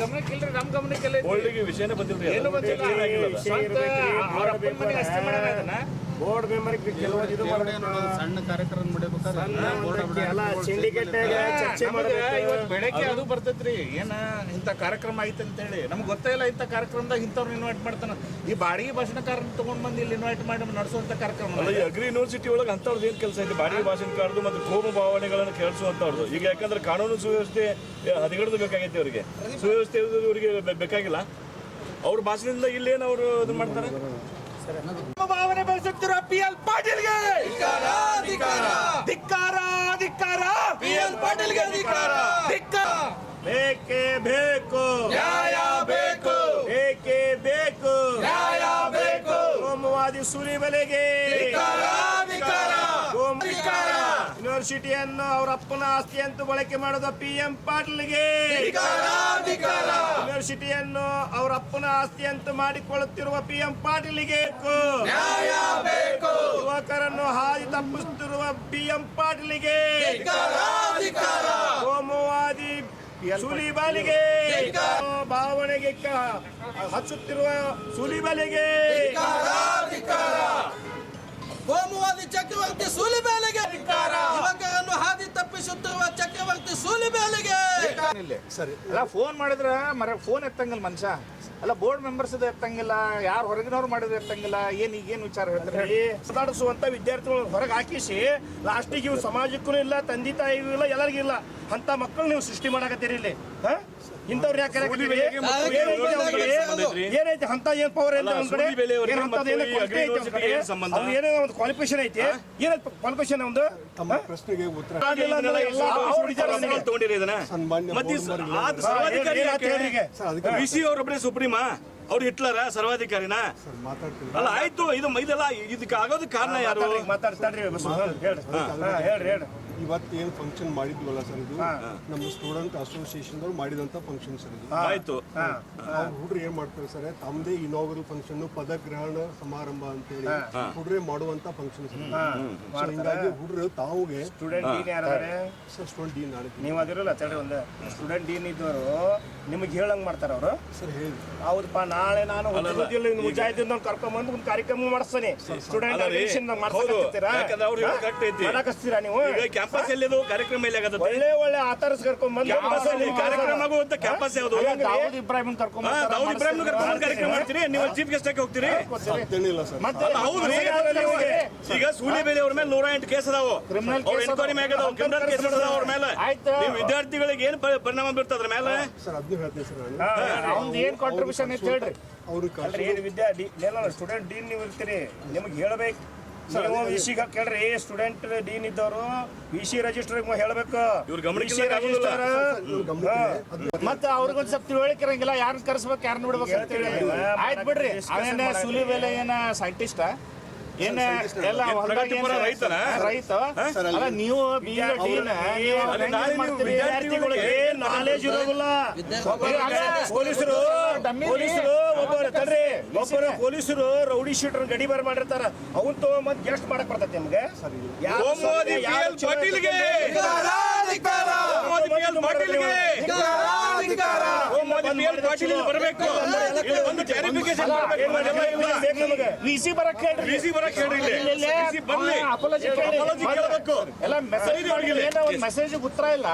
ಗಮನಕ್ಕಿಲ್ರಿ ನಮ್ ಗಮನಕ್ಕಿಲ್ಲ ವಿಷಯನೇ ಬಂದಿಲ್ರಿ ಏನು ಬಂದಿಲ್ಲ ಅವ್ರ ಅಪ್ಪನ ಮನೆ ಅಷ್ಟೇ ಮಾಡ್ಯಾರ ಅದನ್ನ. ಬೋರ್ಡ್ ಮೆಂಬರ್ ಕೆಲವೊಂದು ಇದು ಸಣ್ಣ ಕಾರ್ಯಕ್ರಮ ಮಾಡಬೇಕಾದ್ರೆ ಎಲ್ಲ ಸಿಂಡಿಕೇಟ್ ಚರ್ಚೆ ಇವತ್ತು ಬೆಳಗ್ಗೆ ಅದು ಬರ್ತೈತ್ರಿ. ಏನ ಇಂಥ ಕಾರ್ಯಕ್ರಮ ಐತೆ ಅಂತ ಹೇಳಿ ನಮ್ಗೆ ಗೊತ್ತೇ ಇಲ್ಲ ಇಂಥ ಕಾರ್ಯಕ್ರಮದಾಗ ಇಂಥವ್ರನ್ನ ಇನ್ವೈಟ್ ಮಾಡ್ತಾನ. ಈ ಬಾಡಿಗೆ ಭಾಷಣಕಾರನ ತಗೊಂಡ್ ಬಂದು ಇಲ್ಲಿ ಇನ್ವೈಟ್ ಮಾಡಿ ನಡೆಸುವಂತ ಕಾರ್ಯಕ್ರಮ ಅಲ್ಲ ಈ ಅಗ್ರಿ ಯೂನಿವರ್ಸಿಟಿ ಒಳಗೆ ಅಂಥವ್ರದ್ದು ಏನು ಕೆಲಸ ಐತೆ? ಬಾಡಿಗೆ ಭಾಷಣಕಾರದು ಮತ್ತು ಕೋಮ ಭಾವನೆಗಳನ್ನು ಕೇಳಿಸುವಂಥವ್ರದ್ದು ಈಗ ಯಾಕಂದ್ರೆ ಕಾನೂನು ಸುವ್ಯವಸ್ಥೆ ಹದಿಗಡದು ಬೇಕಾಗೈತೆ ಅವರಿಗೆ. ಸುವ್ಯವಸ್ಥೆ ಇರೋದು ಇವರಿಗೆ ಬೇಕಾಗಿಲ್ಲ. ಅವ್ರ ಭಾಷಣದಿಂದ ಇಲ್ಲೇನು ಅವರು ಇದು ಮಾಡ್ತಾರೆ? ಭಾವನೆ ಬೆಳೆಸುತ್ತಿರುವ ಪಿ ಎಲ್ ಪಾಟೀಲ್ಗೆ! ಧಿಕ್ಕಾರ ಧಿಕ್ಕಾರ! ಪಿ ಎಲ್ ಪಾಟೀಲ್ಗೆ ಧಿಕ್ಕಾರ! ಧಿಕ್ಕಾರ! ಬೇಕೇ ಬೇಕು! ನ್ಯಾಯ ಬೇಕು! ಬೇಕೇ ಬೇಕು! ನ್ಯಾಯ ಬೇಕು! ಕೋಮುವಾದಿ ಧಿಕ್ಕಾರ ಯೂನಿವರ್ಸಿಟಿಯನ್ನು ಅವರ ಅಪ್ಪನ ಆಸ್ತಿ ಅಂತ ಬಳಕೆ ಮಾಡೋದ ಪಿ ಎಂ ಪಾಟೀಲ್ಗೆ! ಯೂನಿವರ್ಸಿಟಿಯನ್ನು ಅವರ ಅಪ್ಪನ ಆಸ್ತಿ ಅಂತ ಮಾಡಿಕೊಳ್ಳುತ್ತಿರುವ ಪಿ ಎಂ ಪಾಟೀಲಿಗೆ ಬೇಕು. ಯುವಕರನ್ನು ಹಾದಿ ತಪ್ಪಿಸುತ್ತಿರುವ ಪಿ ಎಂ ಪಾಟೀಲಿಗೆ ಕೋಮುವಾದಿ ಸುಲಿಬಾಲಿಗೆ ಭಾವನೆಗೆ ಹಚ್ಚುತ್ತಿರುವ ಸುಲಿಬಲಿಗೆ ಕೋಮುವಾದಿ ಚಕ್ರವರ್ತಿ ಸೂಲಿಬೇಲೆಗೆ ಯುವಕರನ್ನು ಹಾದಿ ತಪ್ಪಿಸುತ್ತಿರುವ ಚಕ್ರವರ್ತಿ ಸೂಲಿಬೇಲೆಗೆ ಸರಿ. ಅಲ್ಲ ಫೋನ್ ಮಾಡಿದ್ರ ಮರ ಫೋನ್ ಎತ್ತಂಗಿಲ್ಲ ಮನುಷ್ಯ. ಅಲ್ಲ ಬೋರ್ಡ್ ಮೆಂಬರ್ಸ್ ಎತ್ತಂಗಿಲ್ಲ ಯಾರು ಹೊರಗಿನವ್ರು ಮಾಡಿದ್ರೆ ಎತ್ತಂಗಿಲ್ಲ ಏನ್ ಈಗೇನ್ ವಿಚಾರ ಹೇಳ್ತಾರೆ? ಸುಧಾರಿಸುವಂತ ವಿದ್ಯಾರ್ಥಿಗಳು ಹೊರಗೆ ಹಾಕಿಸಿ ಲಾಸ್ಟಿಗೆ ಇವು ಸಮಾಜಕ್ಕೂ ಇಲ್ಲ ತಂದೆ ತಾಯಿಗೂ ಇಲ್ಲ ಎಲ್ಲರಿಗೂ ಇಲ್ಲ ಅಂತ ಮಕ್ಕಳು ನೀವು ಸೃಷ್ಟಿ ಮಾಡಕತ್ತೀರಿ ಇಲ್ಲಿ. ಹ? ಇಂಥವ್ರು ಯಾಕೆ ಏನೈತಿ ಹಂತ? ಏನೈತಿ ಅಂತ ಏನ್ ಪವರ್ ಐತೆ ಕಡೆ? ಏನ್ ಏನೋ ಐತೆ ಸಂಬಂಧ? ಅವ್ನು ಏನೋ ಒಂದು ಕ್ವಾಲಿಫಿಕೇಶನ್ ಐತಿ. ಏನೈತಿ ಕ್ವಾಲಿಫಿಕೇಶನ್ ಒಂದು? ತಮ್ಮ ಪ್ರಶ್ನೆಗೆ ಉತ್ತರ. ತಗೊಂಡಿರಿ ಇದನ್ನ? ಮತ್ತೆ ಸರ್ವಾಧಿಕಾರಿ ಅವ್ರೊಬ್ಬರೇ ಸುಪ್ರೀಮಾ? ಅವ್ರು ಹಿಟ್ಲರ ಸರ್ವಾಧಿಕಾರಿನ? ಅಲ್ಲ ಆಯ್ತು ಇದು ಇದೆಲ್ಲ ಇದಕ್ಕೆ ಆಗೋದಕ್ಕೆ ಕಾರಣ ಯಾರು? ಮಾತಾಡ್ತಾಡ್ರಿ. ಹೇಳ್ರಿ ಹೇಳ್ರಿ ಇವತ್ತು ಏನು ಫಂಕ್ಷನ್ ಮಾಡಿದ್ವಲ್ಲ ಸರ್ ಇದು? ನಮ್ಮ ಸ್ಟೂಡೆಂಟ್ ಅಸೋಸಿಯೇಷನ್ ಮಾಡಿದಂತ ಫಂಕ್ಷನ್ ಸರ್ ಇದು. ಆಯ್ತು. ಅವ್ರ ಹುಡ್ರು ಏನ್ ಮಾಡ್ತಾರೆ ಸರ್? ತಮ್ದೇ ಇನಾಗರಲ್ ಫಂಕ್ಷನ್ ಪದಗ್ರಹಣ ಸಮಾರಂಭ ಅಂತ ಹೇಳಿ ಹುಡ್ರೆ ಮಾಡುವಂತ ಫಂಕ್ಷನ್ ಸರ್ ಹಿಂಗಾಗಿ ಹುಡ್ರು ತಾವುಗೆ ಸ್ಟೂಡೆಂಟ್ ಡೀನ್ ಯಾರದಾರೆ? ಸರ್ ಸ್ಟೂಡೆಂಟ್ ಡೀನ್ ನೀವು ಅದಿರಲ್ಲ ತಡ್ರಿ ಒಂದು. ಸ್ಟೂಡೆಂಟ್ ಡೀನ್ ಇದ್ದವರು ನಿಮಗೆ ಹೇಳಂಗ್ ಮಾಡ್ತಾರ ಅವರು. ಸರ್ ಹೇಳಿ. ಹೌದಪ್ಪ ನಾಳೆ ನಾನು ಒಂದು ಮುಜಾಹಿದ್ದೀನ್ ಕರ್ಕೊಂಡ್ಬಂದು ಒಂದು ಕಾರ್ಯಕ್ರಮ ಮಾಡಿಸ್ತಾನೆ. ಸ್ಟೂಡೆಂಟ್. ಮಾಡಕಸ್ತೀರಾ ನೀವು? ಈಗ ಕ್ಯಾಂಪಸ್ ಎಲ್ಲಿದು? ಕಾರ್ಯಕ್ರಮ ಎಲ್ಲಿ ಆಗತ್ತೆ? ಒಳ್ಳೆ ಒಳ್ಳೆ ಆತರ್ಸ್ ಕರ್ಕೊಂಡ್ ಕ್ಯಾಂಪಸ್ ಅಲ್ಲಿ ಕಾರ್ಯಕ್ರಮ ಆಗುವಂತ ಕ್ಯಾಂಪಸ್ ಯಾವುದು? ದಾವೂದ್ ಇಬ್ರಾಹಿಂ ಕರ್ಕೊಂಡ್ ದಾವೂದ್ ಇಬ್ರಾಹಿಂ ಕರ್ಕೊಂಡು ಕಾರ್ಯಕ್ರಮ ಮಾಡ್ತೀರಿ? ನೀವು ಚೀಫ್ ಗೆಸ್ಟ್ ಆಗಿ ಹೋಗ್ತೀರಿ? ಮತ್ತೆ ಅಲ್ಲ, ಹೌದ್ರಿ ಈಗ ಸೂಲಿ ಬೆಲೆ ಅವ್ರ ಮೇಲೆ ನೂರ ಎಂಟು ಕೇಸ್ ಅದಾವು. ಅವ್ರ ಎನ್ಕ್ವೈರಿ ಮ್ಯಾಗ ಅದಾವು. ಕ್ರಿಮಿನಲ್ ಕೇಸ್ ಅದಾವ ಅವ್ರ ಮೇಲೆ. ನೀವು ವಿದ್ಯಾರ್ಥಿಗಳಿಗೆ ಏನು ಪರಿಣಾಮ ಬೀರ್ತದ್ರ ಅದ್ರ ಮೇಲೆ? ಸರ್ ಅದನ್ನ ಹೇಳ್ತೀನಿ ಸರ್ ನಾನು. ಅವ್ನ್ದು ಏನ್ ಕಾಂಟ್ರಿಬ್ಯೂಷನ್ ಐತೆ ಹೇಳ್ರಿ. ಅವ್ರು ಅಲ್ರಿ ಏನು ವಿದ್ಯಾ ಸ್ಟೂಡೆಂಟ್ ಡೀನ್ ನೀವು ಇರ್ತೀರಿ ನಿಮ್ಗೆ ಹೇಳ್ಬೇಕು. ನೀವು ವಿ ಸಿಗ ಕೇಳ್ರಿ ಸ್ಟೂಡೆಂಟ್ ಡೀನ್ ಇದ್ದವರು ವಿ ಸಿ ರಿಜಿಸ್ಟರ್ ಹೇಳ್ಬೇಕು. ಮತ್ತೆ ಅವ್ರಿಗೊಂದ್ ಸ್ವಲ್ಪ ತಿಳುವಳಿಕೆ ಇರಂಗಿಲ್ಲ ಯಾರನ್ನ ಕರ್ಸ್ಬೇಕು ಯಾರನ್ನ ಬಿಡ್ಬೇಕು ಅಂತ ಹೇಳಿ ಆಯ್ತು ಬಿಡ್ರಿ. ಅವೇನ ಸುಲಿ ಬೆಲೆ ಏನ ಸೈಂಟಿಸ್ಟ್ ಏನ ಎಲ್ಲ ಏನ್ ಹೊಲ್ದಾಗ ಪ್ರಗತಿಪರ ಏನ್ ರೈತನ? ರೈತ? ಅಲ್ಲ ನೀವು? ವಿದ್ಯಾರ್ಥಿಗಳಿಗೆ ನಾಲೆಜ್ ಇರೋದಿಲ್ಲ. ಪೊಲೀಸರು ಪೊಲೀಸರು ಒಬ್ಬರು ತಡ್ರಿ. ಒಬ್ಬರು ಪೊಲೀಸರು ರೌಡಿ ಶೀಟರ್ ಗಡಿ ಬಾರ್ ಮಾಡಿರ್ತಾರ. ಅವನ್ ತಗೊಂಬಂದ್ ಗೆಸ್ಟ್ ಮಾಡಕ್ ಬರ್ತೈತಿ ನಿಮ್ಗೆ. ಪಾಟೀಲ್ಗೆ. ಪಾಟೀಲ್ಗೆ. ಬರಬೇಕು. ಒಂದು ಕ್ಲಾರಿಫಿಕೇಶನ್ ಏನ್ ಮಾಡಿಲ್ಲ, ಏನ್ ಮಾಡಿಲ್ಲ, ಬೇಕು ನಮಗೆ. ವಿ ಸಿ ಬರಕ್ ಹೇಳ್ರಿ. ಬರಕ್ಕೆ ಹೇಳ್ರಿ ಇಲ್ಲಿ. ಅಪಾಲಜಿ ಕೇಳಬೇಕು. ಎಲ್ಲ ಮೆಸೇಜ್ ಏನೋ ಒಂದು ಮೆಸೇಜ್ ಉತ್ತರ ಇಲ್ಲ.